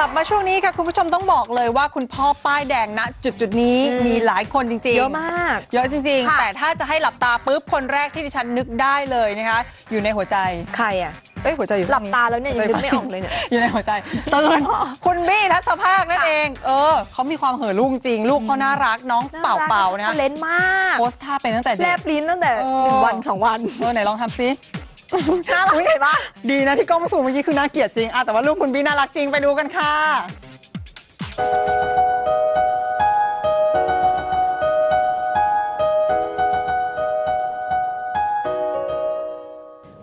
ลับมาช่วงนี้ค่ะคุณผู้ชมต้องบอกเลยว่าคุณพ่อป้ายแดงณจุดจุดๆนี้อืมมีหลายคนจริงๆ เยอะมาก เยอะจริงค่ะๆแต่ถ้าจะให้หลับตาปุ๊บคนแรกที่ดิฉันนึกได้เลยนะคะอยู่ในหัวใจ ใครอะเอ้ยหัวใจอยู่หลับข้งนี้ตาแล้วเนี่ยยังนึกไม่ออกเลยเนี่ยอยู่ในหัวใจตื่นคุณบี้ทัศภาคนั่นเอง เออเขามีความเห่อลูกจริง ลูกเขาน่ารักน้องเป่าเป่าๆนะเขาเล่นมากโพสท่าเป็นตั้งแต่แลเด็กบลิ้นตั้งแต่เออหนึ่งวันสองวันเออไหนลองทำซิ น่ารักเห็นปะดีนะที่กล้องมาสูงเมื่อกี้คือน่าเกลียดจริงอะแต่ว่าลูกคุณบี้น่ารักจริงไปดูกันค่ะ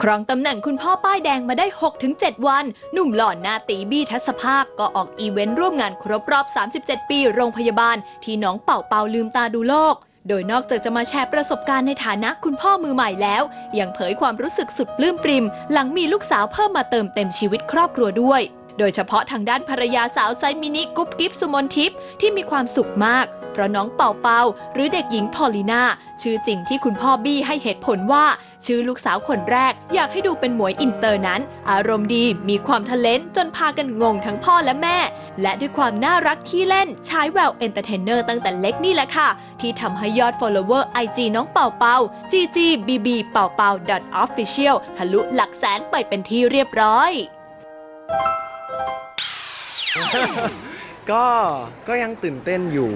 ครองตำแหน่งคุณพ่อป้ายแดงมาได้ 6-7 วัน หนุ่มหล่อนหน้าตีบี้ทัศภาค ก็ออกอีเวนต์ร่วมงานครบรอบ 37 ปีโรงพยาบาล ที่น้องเป่าเป่าลืมตาดูโลก โดยนอกจากจะมาแชร์ประสบการณ์ในฐานะคุณพ่อมือใหม่แล้ว ยังเผยความรู้สึกสุดปลื้มปริม หลังมีลูกสาวเพิ่มมาเติมเต็มชีวิตครอบครัวด้วย โดยเฉพาะทางด้านภรรยาสาวไซมินิกุ๊บกิ๊บสุมนทิพย์ที่มีความสุขมาก เพราะน้องเป่าเป่าหรือเด็กหญิงพอลิน่าชื่อจริงที่คุณพ่อบี้ให้เหตุผลว่า ชื่อลูกสาวคนแรก อยากให้ดูเป็นหมวยอินเตอร์นั้น อารมณ์ดีมีความทะเลนจนพากันงงทั้งพ่อและแม่ และด้วยความน่ารักขี้เล่นใช้แววเอนเตอร์เทนเนอร์ตั้งแต่เล็กนี่แหละค่ะ ที่ทำให้ยอด follower IG น้องเป่าเป่า ggbb เป่าเป่า official ทะลุหลักแสนไปเป็นที่เรียบร้อยก็ก็ยังตื่นเต้นอยู่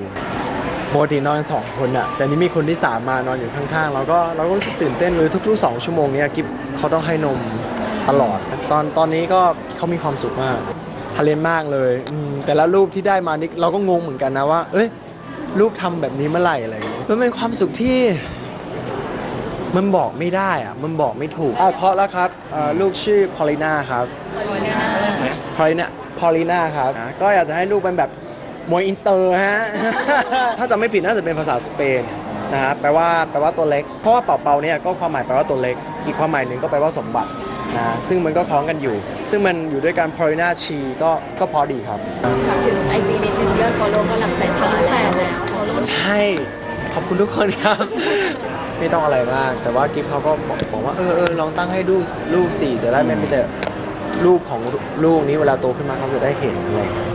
ปกตินอนสองคนอะแต่นี่มีคนที่สามมานอนอยู่ข้างๆแล้วก็เราก็รู้สึกตื่นเต้นเลยทุกๆสองชั่วโมงเนี้ยกิฟเขาต้องให้นมตลอด ตอนตอนนี้ก็เขามีความสุขมากทะเลนมากเลยอืมแต่ละรูปที่ได้มานี่เราก็งงเหมือนกันนะว่า เอ้ยลูกทำแบบนี้เมื่อไหร่อะไรอย่างเงี้ยมันเป็นความสุขที่ มันบอกไม่ได้อะมันบอกไม่ถูกอะเคาะแล้วครับเอ่อลูกชื่อพอลิน่าครับพอลิน่าพอลิน่าพอลิน่าครับอะก็อยากจะให้ลูกเป็นแบบ มวยอินเตอร์ฮะ ถ้าจำไม่ผิดน่าจะเป็นภาษาสเปนนะฮะแปลว่าแปลว่าตัวเล็ก เพราะว่าเป่าเปาเนี่ยก็ความหมายแปลว่าตัวเล็ก อีกความหมายหนึ่งก็แปลว่าสมบัตินะฮะซึ่งมันก็คล้องกันอยู่ ซึ่งมันอยู่ด้วยกันพอลิน่าชีก็ก็พอดีครับ ถึงไอจีนิดนึงยอดฟอลโล่ก็หลักแสนกว่าแล้วใช่ ขอบคุณทุกคนครับ ไม่ต้องอะไรมาก แต่ว่ากิฟเขาก็บอกบอกว่าเออเออลองตั้งให้ลูกลูกสี่จะได้ไม่ไม่แต่รูปของลูกนี้เวลาโตขึ้นมาเขาจะได้เห็นอะไรอย่างเงี้ย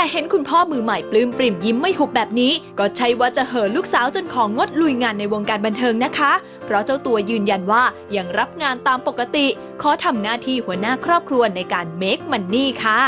แต่เห็นคุณพ่อมือใหม่ปลื้มปริ่มยิ้มไม่หุบแบบนี้ ก็ใช่ว่าจะเห่อลูกสาวจนของงดลุยงานในวงการบันเทิงนะคะ เพราะเจ้าตัวยืนยันว่ายังรับงานตามปกติ ขอทำหน้าที่หัวหน้าครอบครัวในการเมคมันนี่ค่ะ